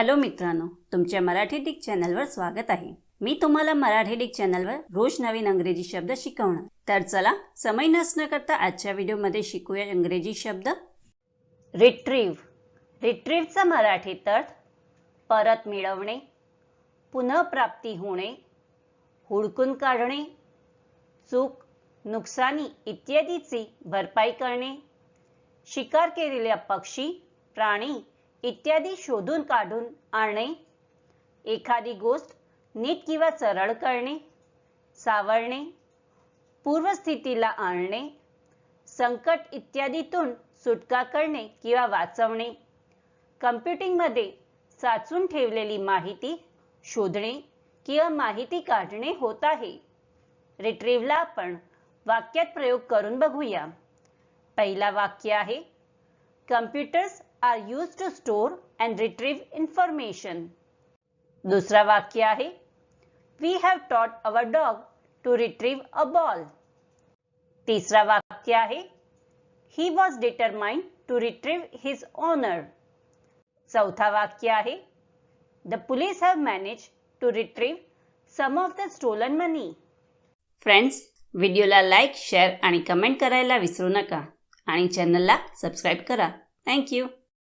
Hello मित्रांनो तुमच्या Marathi Dick चॅनलवर स्वागत आहे. मी तुम्हाला मराठी डिक चॅनलवर रोज नवीन अंग्रेजी शब्द शिकवणार. तर चला समय नसणं करता आजच्या व्हिडिओमध्ये शिकूया इंग्रजी शब्द. रिट्रीव्ह रिट्रीव्हचा मराठीत अर्थ परत मिळवणे पुनःप्राप्ती होणे हुडकून काढणे चूक नुकसानी इत्यादीची भरपाई करणे शिकार केलेल्या पक्षी प्राणी इत्यादी शोधून काढून आणणे. एखादी गोष्ट नीट किंवा सरळ करणे सावरणे पूर्वस्थितीला आणणे संकट इत्यादीतून सुटका करणे किंवा वाचवणे. कम्प्युटिंगमध्ये साचून ठेवलेली माहिती शोधणे किंवा माहिती काढणे होत आहे. रिट्रीव्हला आपण वाक्यात प्रयोग करून बघूया. पहिला वाक्य आहे computers are used to store and retrieve information दुसरा वाक्य आहे we have taught our dog to retrieve a ball तिसरा वाक्य आहे he was determined to retrieve his honour चौथा वाक्य आहे the police have manage to retrieve some of the stolen money friends व्हिडिओला लाईक शेअर आणि कमेंट करायला विसरू नका. आणि चॅनलला सबस्क्राईब करा. थँक्यू